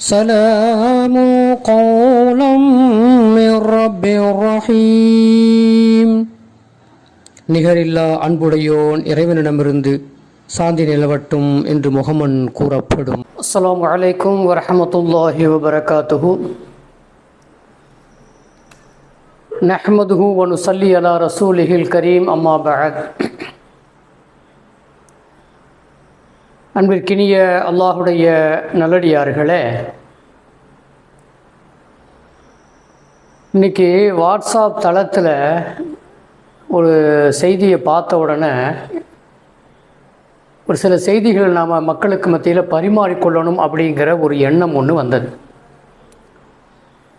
سلام قولا من رب رحيم நிகரில்லா அன்புடையோன் இறைவனிடமிருந்து சாந்தி நிலவட்டும் என்று முகமன் கூறப்படும் அஸ்ஸலாமு அலைக்கும் வரஹமத்துல்லாஹி வபரகாத்துஹு நஹ்மதுஹு வனுசல்லி அலா ரசூலிஹில் கரீம் அம்மா பஅத் அன்பிற்கினிய அல்லாஹுடைய நல்லடியார்களே இன்னைக்கு வாட்ஸ்அப் தளத்தில் ஒரு செய்தியை பார்த்த உடனே ஒரு சில செய்திகள் நாம் மக்களுக்கு மத்தியில் பரிமாறிக்கொள்ளணும் அப்படிங்கிற ஒரு எண்ணம் ஒன்று வந்தது.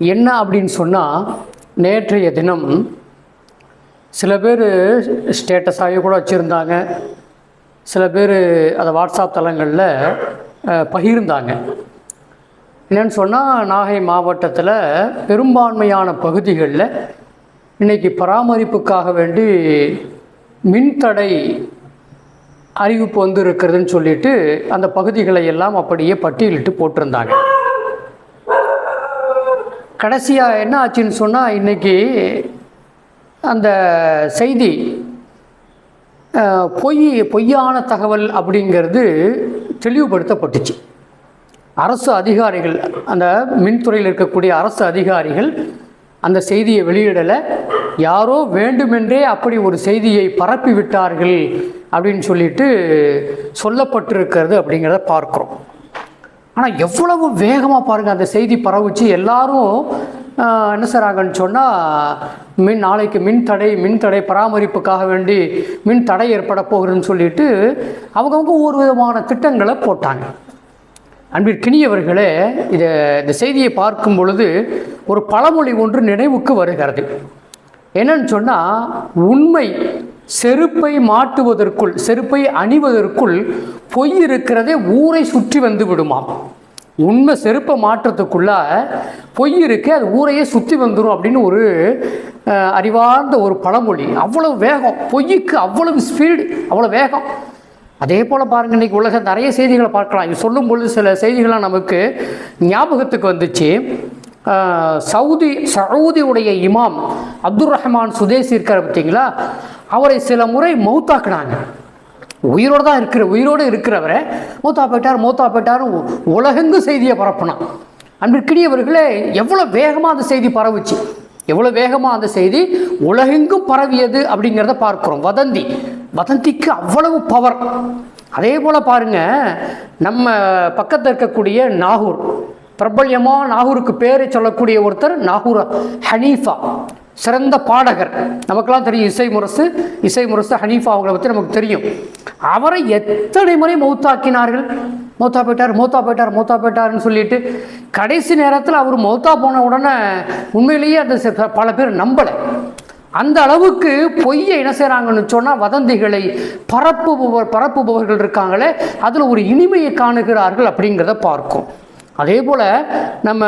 என்ன அப்படின்னு சொன்னால் நேற்றைய தினம் சில பேர் ஸ்டேட்டஸாகவே கூட வச்சுருந்தாங்க. சில பேர் அதை வாட்ஸ்அப் தளங்களில் பகிர்ந்தாங்க. என்னன்னு சொன்னால் நாகை மாவட்டத்தில் பெரும்பான்மையான பகுதிகளில் இன்றைக்கி பராமரிப்புக்காக வேண்டி மின்தடை அறிவிப்பு வந்து இருக்கிறதுன்னு சொல்லிட்டு அந்த பகுதிகளை எல்லாம் அப்படியே பட்டியலிட்டு போட்டிருந்தாங்க. கடைசியாக என்ன ஆச்சுன்னு சொன்னால் இன்றைக்கி அந்த செய்தி பொய் பொய்யான தகவல் அப்படிங்கிறது தெளிவுபடுத்தப்பட்டுச்சு. அரசு அதிகாரிகள் அந்த மின்துறையில் இருக்கக்கூடிய அரசு அதிகாரிகள் அந்த செய்தியை வெளியிடலை. யாரோ வேண்டுமென்றே அப்படி ஒரு செய்தியை பரப்பி விட்டார்கள் அப்படின்னு சொல்லிட்டு சொல்லப்பட்டிருக்கிறது அப்படிங்கிறத பார்க்குறோம். ஆனால் எவ்வளவு வேகமாக பாருங்கள் அந்த செய்தி பரவுச்சு. எல்லாரும் என்ன என்ன ஆகுன்னு சொன்னால் மின் நாளைக்கு மின் தடை பராமரிப்புக்காக வேண்டி மின் தடை ஏற்பட போகிறதுன்னு சொல்லிட்டு அவங்கவுங்க ஒரு விதமான திட்டங்களை போட்டாங்க. அன்பிற்கினியவர்களே இதை இந்த செய்தியை பார்க்கும் பொழுது ஒரு பழமொழி ஒன்று நினைவுக்கு வருகிறது. என்னன்னு சொன்னால் உண்மை செருப்பை மாட்டுவதற்குள் செருப்பை அணிவதற்குள் பொய் இருக்கிறதே ஊரை சுற்றி வந்து விடுமாம். உண்மை செருப்பை மாற்றத்துக்குள்ள பொய் இருக்கு அது ஊரையே சுற்றி வந்துடும் அப்படின்னு ஒரு அறிவார்ந்த ஒரு பழமொழி. அவ்வளவு வேகம். பொய்யுக்கு அவ்வளவு ஸ்பீடு அவ்வளோ வேகம். அதே போல் பாருங்கள் இன்றைக்கி உலக நிறைய செய்திகளை பார்க்கலாம். இது சொல்லும் பொழுது சில செய்திகள்லாம் நமக்கு ஞாபகத்துக்கு வந்துச்சு. சவுதி சவுதியுடைய இமாம் அப்துல் ரஹ்மான் சுதேசி இருக்கார் பார்த்தீங்களா? அவரை சில முறை மௌத்தாக்குனாங்க. உயிரோடு தான் இருக்கிற உயிரோடு இருக்கிறவரை மூத்தா போயிட்டார் மூத்தா போயிட்டார் உலகெங்கு செய்தியை பரப்புனான். அன்பிற்கினியவர்களே எவ்வளோ வேகமாக அந்த செய்தி பரவுச்சு? எவ்வளோ வேகமாக அந்த செய்தி உலகெங்கும் பரவியது அப்படிங்கிறத பார்க்குறோம். வதந்தி. வதந்திக்கு அவ்வளவு பவர் அதே போல் பாருங்க நம்ம பக்கத்தில் இருக்கக்கூடிய நாகூர். பிரபல்யமாக நாகூருக்கு பேரை சொல்லக்கூடிய ஒருத்தர் நாகூர் ஹனீஃபா. சிறந்த பாடகர். நமக்கெல்லாம் தெரியும் இசை முரசு இசை முரசு ஹனீஃபா அவங்கள பற்றி நமக்கு தெரியும். அவரை எத்தனை முறை மௌத்தாக்கினார்கள்? மௌத்தா போயிட்டார் மௌத்தா போயிட்டார் மௌத்தா போயிட்டாருன்னு சொல்லிட்டு கடைசி நேரத்தில் அவர் மௌத்தா போன உடனே உண்மையிலேயே அந்த பல பேர் நம்பலை. அந்த அளவுக்கு பொய்யை என்ன செய்கிறாங்கன்னு சொன்னால் வதந்திகளை பரப்புபவர் பரப்புபவர்கள் இருக்காங்களே அதில் ஒரு இனிமையை காணுகிறார்கள் அப்படிங்கிறத பார்க்கும். அதே போல் நம்ம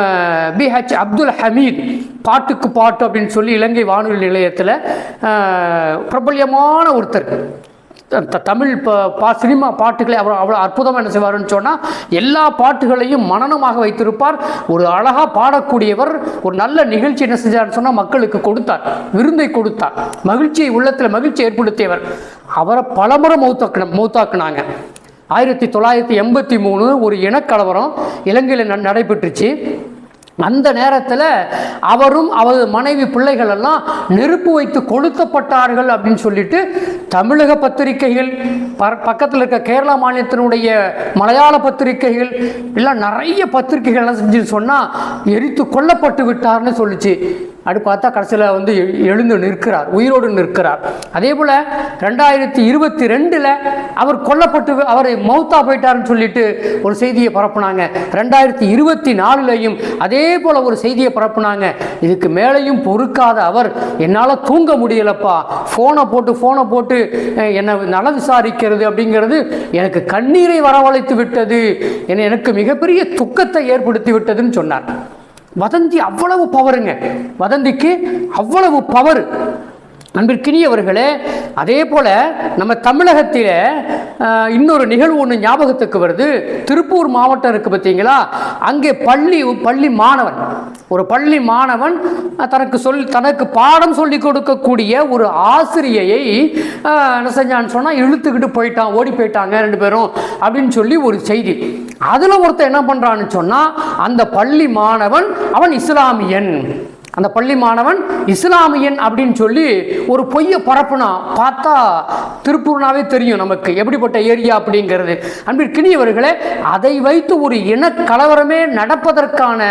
பிஹெச் அப்துல் ஹமீத் பாட்டுக்கு பாட்டு அப்படின்னு சொல்லி இலங்கை வானொலி நிலையத்தில் பிரபல்யமான ஒருத்தர். த- தமிழ் பா சினிமா பாட்டுகளை அவர் அவ்வளோ அற்புதமாக என்ன செய்வாருன்னு சொன்னால் எல்லா பாட்டுகளையும் மனனமாக வைத்திருப்பார். ஒரு அழகாக பாடக்கூடியவர் ஒரு நல்ல நிகழ்ச்சி என்ன செஞ்சார்னு சொன்னால் மக்களுக்கு கொடுத்தார். விருந்தை கொடுத்தார். மகிழ்ச்சியை உள்ளத்தில் மகிழ்ச்சி ஏற்படுத்தியவர். அவரை பலமுறை மௌத்தாக்கின மௌத்தாக்குனாங்க. ஆயிரத்தி தொள்ளாயிரத்தி எண்பத்தி மூணு ஒரு இனக்கலவரம் இலங்கையில் ந- நடைபெற்றுச்சு. அந்த நேரத்தில் அவரும் அவரது மனைவி பிள்ளைகள் எல்லாம் நெருப்பு வைத்து கொளுத்தப்பட்டார்கள் அப்படின்னு சொல்லிட்டு தமிழக பத்திரிகைகள் ப- பக்கத்தில் இருக்க கேரளா மாநிலத்தினுடைய மலையாள பத்திரிகைகள் எல்லாம் நிறைய பத்திரிகைகள்லாம் செஞ்சு சொன்னால் எரித்து கொல்லப்பட்டு விட்டார்னு சொல்லுச்சு. அப்படி பார்த்தா கடைசியில் வந்து எழுந்து நிற்கிறார் உயிரோடு நிற்கிறார். அதே போல் ரெண்டாயிரத்தி இருபத்தி ரெண்டில் அவர் கொல்லப்பட்டு அவர் மௌத்தா போயிட்டாருன்னு சொல்லிட்டு ஒரு செய்தியை பரப்புனாங்க. ரெண்டாயிரத்தி இருபத்தி நாலுலையும் அதே போல் ஒரு செய்தியை பரப்புனாங்க. இதுக்கு மேலேயும் பொறுக்காத அவர் என்னால் தூங்க முடியலப்பா. ஃபோனை போட்டு ஃபோனை போட்டு என்னை நல விசாரிக்கிறது அப்படிங்கிறது எனக்கு கண்ணீரை வரவழைத்து விட்டது. என எனக்கு மிகப்பெரிய துக்கத்தை ஏற்படுத்தி விட்டதுன்னு சொன்னார். வதந்தி அவ்வளவு பவருங்க வதந்திக்கு அவ்வளவு பவர் அன்பிற்கினியவர்களே அதே போல் நம்ம தமிழகத்தில் இன்னொரு நிகழ்வு ஒன்று ஞாபகத்துக்கு வருது. திருப்பூர் மாவட்டம் இருக்குது பார்த்தீங்களா? அங்கே பள்ளி பள்ளி மாணவன் ஒரு பள்ளி மாணவன் தனக்கு சொல் தனக்கு பாடம் சொல்லி கொடுக்கக்கூடிய ஒரு ஆசிரியையை என்ன செஞ்சான்னு சொன்னால் இழுத்துக்கிட்டு போயிட்டான் ஓடி போயிட்டாங்க ரெண்டு பேரும் அப்படின்னு சொல்லி ஒரு செய்தி. அதில் ஒருத்தன் என்ன பண்ணுறான்னு சொன்னால் அந்த பள்ளி மாணவன் அவன் இஸ்லாமியன். அந்த பள்ளி மாணவன் இஸ்லாமியன் அப்படின்னு சொல்லி ஒரு பொய்யை பரப்புனா பார்த்தா திருப்பூர்னாவே தெரியும் நமக்கு. எப்படிப்பட்ட ஏரியா அப்படிங்கிறது. அன்பிற்கினியவர்களே அதை வைத்து ஒரு இன கலவரமே நடப்பதற்கான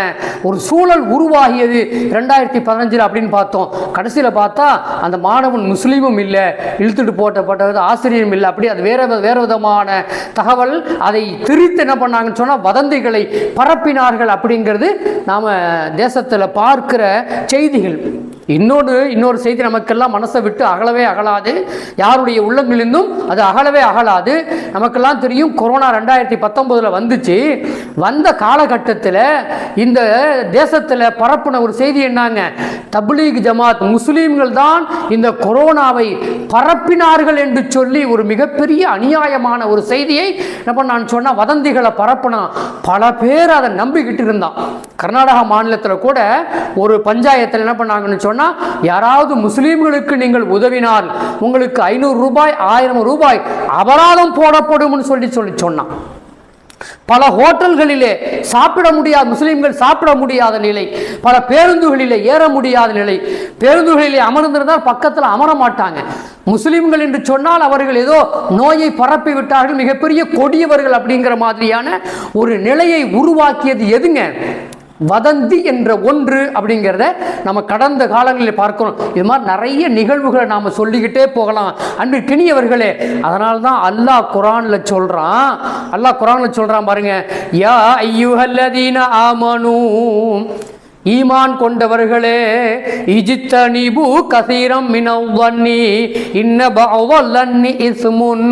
ஒரு சூழல் உருவாகியது ரெண்டாயிரத்தி பதினஞ்சில் அப்படின்னு பார்த்தோம். கடைசியில் பார்த்தா அந்த மாணவன் முஸ்லீமும் இல்லை இழுத்துட்டு போட்டப்பட்டது ஆசிரியரும் இல்லை. அப்படி அது வேற வி- வேற விதமான தகவல் அதை திரித்து என்ன பண்ணாங்கன்னு சொன்னால் வதந்திகளை பரப்பினார்கள் அப்படிங்கிறது நாம் தேசத்தில் பார்க்கிற செய்திகள். இன்னொன்று இன்னொரு செய்தி நமக்கெல்லாம் மனசை விட்டு அகலவே அகலாது. யாருடைய உள்ளங்களிலிருந்தும் அது அகலவே அகலாது. நமக்கெல்லாம் தெரியும் கொரோனா ரெண்டாயிரத்தி பத்தொம்போதில் வந்துச்சு. வந்த காலகட்டத்தில் இந்த தேசத்தில் பரப்புன ஒரு செய்தி என்னங்க? தப்லீக் ஜமாத் முஸ்லீம்கள் தான் இந்த கொரோனாவை பரப்பினார்கள் என்று சொல்லி ஒரு மிகப்பெரிய அநியாயமான ஒரு செய்தியை நம்ம நான் சொன்ன வதந்திகளை பரப்புனா பல பேர் அதை நம்பிக்கிட்டு இருந்தான். கர்நாடகா மாநிலத்தில் கூட ஒரு பஞ்சாயத்தில் என்ன பண்ணாங்கன்னு சொன்னால் யாராவது முஸ்லீம்களுக்கு நீங்கள் உதவினால் உங்களுக்கு ஐநூறு ரூபாய் ஆயிரம் ரூபாய் அபராதம் போடப்படும்னு சொல்லி சொல்லி சொன்னான். பல ஹோட்டல்களிலே சாப்பிட முடியாத முஸ்லீம்கள் சாப்பிட முடியாத நிலை பல பேருந்துகளிலே ஏற முடியாத நிலை பேருந்துகளிலே அமர்ந்திருந்தால் பக்கத்தில் அமர மாட்டாங்க. முஸ்லீம்கள் என்று சொன்னால் அவர்கள் ஏதோ நோயை பரப்பி விட்டார்கள் மிகப்பெரிய கொடியவர்கள் அப்படிங்கிற மாதிரியான ஒரு நிலையை உருவாக்கியது எதுங்க? வதந்தி என்ற ஒன்று அப்படிங்கிறத நம்ம கடந்த காலங்களில் பார்க்கிறோம். இது மாதிரி நிறைய நிகழ்வுகளை நாம் சொல்லிக்கிட்டே போகலாம். அன்பிற்கினியவர்களே அதனால தான் அல்லாஹ் குரானில் சொல்கிறான் அல்லாஹ் குரானில் சொல்கிறான் பாருங்க யா ஐயுஹல்லதீன ஆமனூ ஈமான் கொண்டவர்களே இஜித்தனிபு கசீரம் மினவன்னி இன்ன இஸ்முன்.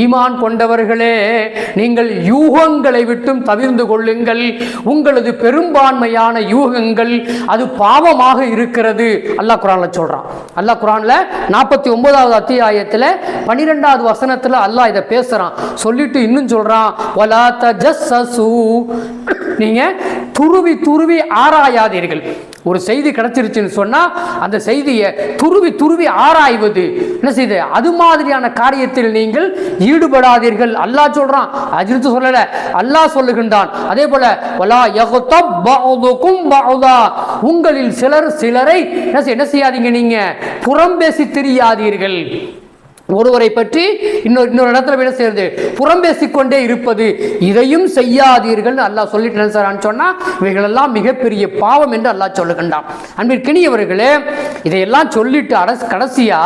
ஈமான் கொண்டவர்களே நீங்கள் யூகங்களை விட்டும் தவிர்ந்து கொள்ளுங்கள். உங்களது பெரும்பான்மையான யூகங்கள் அது பாவமாக இருக்கிறது. அல்லாஹ் குரானில் சொல்கிறான் அல்லாஹ் குரானில் நாற்பத்தி ஒன்பதாவது அத்தியாயத்தில் பன்னிரெண்டாவது வசனத்தில் அல்லாஹ் இதை பேசுகிறான் சொல்லிட்டு இன்னும் சொல்கிறான் வலா தஜஸ்ஸசு. நீங்கள் துருவி துருவி ஆராயாதீர்கள். ஒரு செய்தி கிடைச்சிருச்சுன்னு சொன்னா அந்த செய்தியை துருவி துருவி ஆராய்வது. என்ன செய்து? அது மாதிரியான காரியத்தில் நீங்கள் ஈடுபடாதீர்கள். அல்லாஹ் சொல்றான். அஜித்து சொல்லல. அல்லாஹ் சொல்லுகின்றான். அதே போல வலா யகுதப் உங்களில் சிலர் சிலரை என்ன செய்ய- என்ன செய்யாதீங்க நீங்க? புறம்பேசி திரியாதீர்கள். ஒருவரை பற்றி இன்னொரு இன்னொரு இடத்துல என்ன சேர்ந்து புறம் பேசிக்கொண்டே இருப்பது. இதையும் செய்யாதீர்கள் அல்லாஹ் சொல்லிட்டு சார். சொன்னா இவைகளெல்லாம் மிகப்பெரிய பாவம் என்று அல்லாஹ் சொல்லுகின்றான். அன்பிற்கினியவர்களே இதையெல்லாம் சொல்லிட்டு அரசு கடைசியா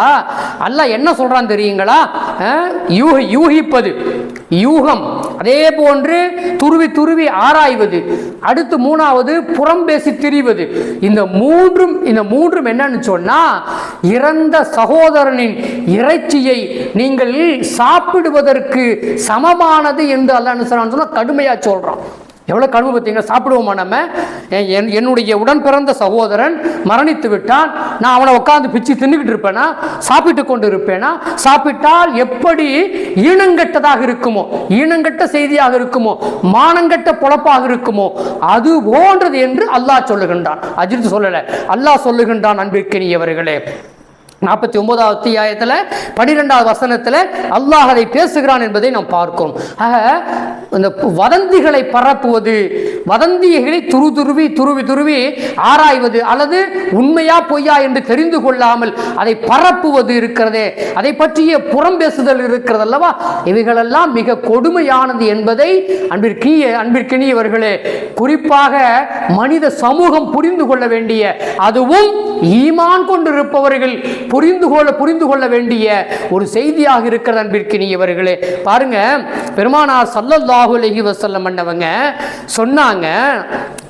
அல்லாஹ் என்ன சொல்றான் தெரியுங்களா? யூக யூகிப்பது. யூகம். அதே போன்று துருவி துருவி ஆராய்வது அடுத்து மூணாவது புறம் பேசி திரிவது. இந்த மூன்றும் இந்த மூன்றும் என்னன்னு சொன்னா இறந்த சகோதரனின் இறைச்சியை நீங்கள் சாப்பிடுவதற்கு சமமானது என்று அல்லாஹ் என்ன சொல்றான்னு சொன்னா கடுமையா சொல்றான். எவ்வளோ கழுவு பார்த்தீங்கன்னா சாப்பிடுவோமா நம்ம? என்- என்னுடைய உடன் பிறந்த சகோதரன் மரணித்து விட்டான். நான் அவனை உட்காந்து பிச்சு தின்னுக்கிட்டு இருப்பேனா? சாப்பிட்டு கொண்டு இருப்பேனா சாப்பிட்டால் எப்படி ஈனங்கெட்டதாக இருக்குமோ? ஈனங்கெட்ட செய்தியாக இருக்குமோ? மானங்கெட்ட பொழப்பாக இருக்குமோ? அது போன்றது என்று அல்லாஹ் சொல்லுகின்றான். அஜித் சொல்லலை. அல்லாஹ் சொல்லுகின்றான் அன்பிற்கினியவர்களே. நாற்பத்தி ஒன்பதாவது அத்தியாயத்தில் பனிரெண்டாவது வசனத்தில் அல்லாஹ் அதை பேசுகிறான் என்பதை நாம் பார்க்கிறோம். ஆக இந்த வதந்திகளை பரப்புவது வதந்தியைகளை துரு துருவி துருவி துருவி ஆராய்வது அல்லது உண்மையா பொய்யா என்று தெரிந்து கொள்ளாமல் அதை பரப்புவது இருக்கிறதே. அதை பற்றிய புறம் பேசுதல் இருக்கிறது அல்லவா இவைகளெல்லாம் மிக கொடுமையானது என்பதை அன்பிற்கிய அன்பிற்கினியவர்களே குறிப்பாக மனித சமூகம் புரிந்து கொள்ள வேண்டிய அதுவும் ஈமான் கொண்டிருப்பவர்கள் புரிந்து கொள்ள புரிந்து கொள்ள வேண்டிய ஒரு செய்தியாக இருக்கிறது அன்பிற்கினியவர்களே. பாருங்க பெருமானார் சல்லல்லாஹு அலஹி வசல்லம் பண்ணவங்க சொன்னாங்க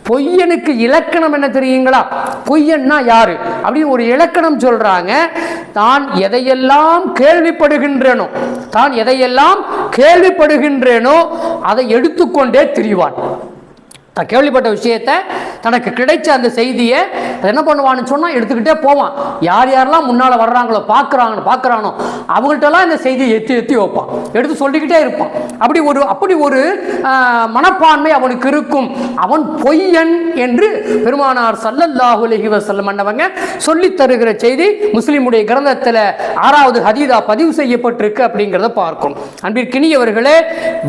பொய்யனுக்கு இலக்கணம் என்ன தெரியுங்களா? பொய்யன்னா யாரு? அப்படின்னு ஒரு இலக்கணம் சொல்றாங்க. தான் எதையெல்லாம் கேள்விப்படுகின்றேனோ தான் எதையெல்லாம் கேள்விப்படுகின்றேனோ அதை எடுத்துக்கொண்டே திரிவான். தான் கேள்விப்பட்ட விஷயத்தை தனக்கு கிடைச்ச அந்த செய்தியை என்ன பண்ணுவான்னு சொன்னால் எடுத்துக்கிட்டே போவான். யார் யாரெல்லாம் முன்னால் வர்றாங்களோ பார்க்குறாங்கன்னு பார்க்குறானோ அவங்கள்ட்டலாம் இந்த செய்தியை எத்தி எத்தி வைப்பான். எடுத்து சொல்லிக்கிட்டே இருப்பான். அப்படி ஒரு அப்படி ஒரு மனப்பான்மை அவனுக்கு இருக்கும். அவன் பொய்யன் என்று பெருமானார் சல்லல்லாஹு அலைஹி வஸல்லம் அண்ணவங்க சொல்லி தருகிற செய்தி முஸ்லீமுடைய கிரந்தத்தில் ஆறாவது ஹதீதா பதிவு செய்யப்பட்டிருக்கு அப்படிங்கிறத பார்க்கும் அன்பிற்கினியவர்களே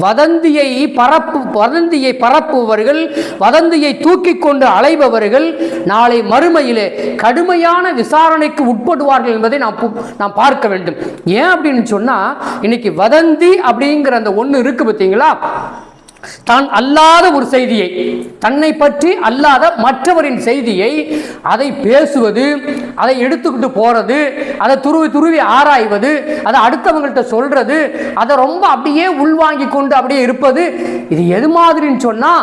வதந்தியை பரப்பு வதந்தியை பரப்புபவர்கள் வதந்தியை தூக்கி கொண்டு அலைபவர்கள் நாளை மறுமையிலே கடுமையான விசாரணைக்கு உட்படுவார்கள் என்பதை நாம் நாம் பார்க்க வேண்டும். ஏன் அப்படின்னு சொன்னா இன்னைக்கு வதந்தி அப்படிங்கிற அந்த ஒண்ணு இருக்கு பார்த்தீங்களா? தான் அல்லாத ஒரு செய்தியை தன்னை பற்றி அல்லாத மற்றவரின் செய்தியை அதை பேசுவது அதை எடுத்துக்கிட்டு போறது அதை துருவி துருவி ஆராய்வது அதை அடுத்தவங்கள்ட்ட சொல்றது அதை ரொம்ப அப்படியே உள்வாங்கி கொண்டு அப்படியே இருப்பது இது எது மாதிரின்னு சொன்னா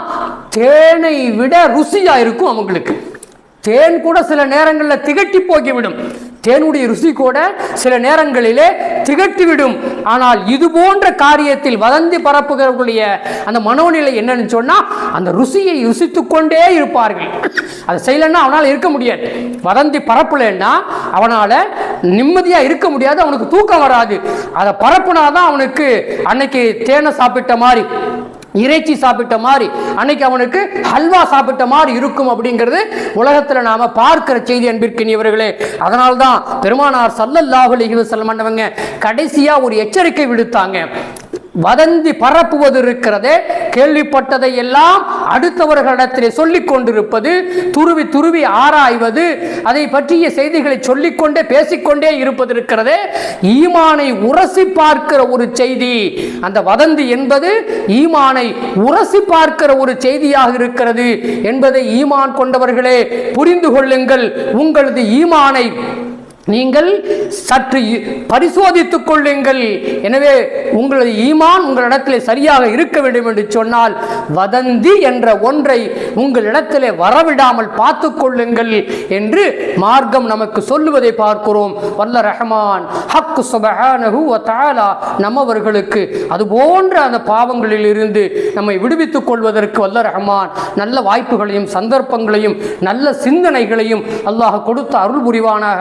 தேனை விட ருசியா இருக்கும் அவங்களுக்கு. தேன் கூட சில நேரங்களில் திகட்டி போகிவிடும். தேனுடைய ருசி கூட சில நேரங்களிலே திகட்டிவிடும். ஆனால் இது போன்ற காரியத்தில் வதந்தி பரப்புகிறவர்களுடைய அந்த மனோநிலை என்னன்னு சொன்னா அந்த ருசியை ருசித்து கொண்டே இருப்பார்கள். அதை செய்யலைன்னா அவனால் இருக்க முடியாது. வதந்தி பரப்பலைன்னா அவனால நிம்மதியா இருக்க முடியாது அவனுக்கு தூக்கம் வராது. அதை பரப்புனாதான் அவனுக்கு அன்னைக்கு தேனை சாப்பிட்ட மாதிரி. இறைச்சி சாப்பிட்ட மாதிரி அன்னைக்கு அவனுக்கு ஹல்வா சாப்பிட்ட மாதிரி இருக்கும் அப்படிங்கிறது உலகத்தில் நாம பார்க்கிற செய்தி அன்பிற்கினியவர்களே இவர்களே. அதனால்தான் பெருமானார் சல்லல்லாஹு அலிஹி வசல்லம் கடைசியா ஒரு எச்சரிக்கை விடுத்தாங்க. வதந்தி பரப்புவது இருக்கிறதே கேள்விப்பட்டதை எல்லாம் அடுத்தவர்களிடத்திலே சொல்லிக் கொண்டிருப்பது துருவி துருவி ஆராய்வது அதை பற்றிய செய்திகளை சொல்லிக்கொண்டே பேசிக்கொண்டே இருப்பது இருக்கிறதே ஈமானை உரசி பார்க்கிற ஒரு செய்தி. அந்த வதந்தி என்பது ஈமானை உரசி பார்க்கிற ஒரு செய்தியாக இருக்கிறது என்பதை ஈமான் கொண்டவர்களே புரிந்து கொள்ளுங்கள். உங்களது ஈமானை நீங்கள் சற்று பரிசோதித்துக் கொள்ளுங்கள். எனவே உங்களது ஈமான் உங்களிடத்தில் சரியாக இருக்க வேண்டும் என்று சொன்னால் வதந்தி என்ற ஒன்றை உங்களிடத்தில் வரவிடாமல் பார்த்துக்கொள்ளுங்கள் என்று மார்க்கம் நமக்கு சொல்லுவதை பார்க்கிறோம். வல்ல ரஹமான் ஹக்கு சுபஹானஹு வ நம்மவர்களுக்கு அது போன்ற அந்த பாவங்களில் இருந்து நம்மை விடுவித்துக் கொள்வதற்கு வல்ல ரஹமான் நல்ல வாய்ப்புகளையும் சந்தர்ப்பங்களையும் நல்ல சிந்தனைகளையும் அல்லாஹ் கொடுத்த அருள் புரிவானாக.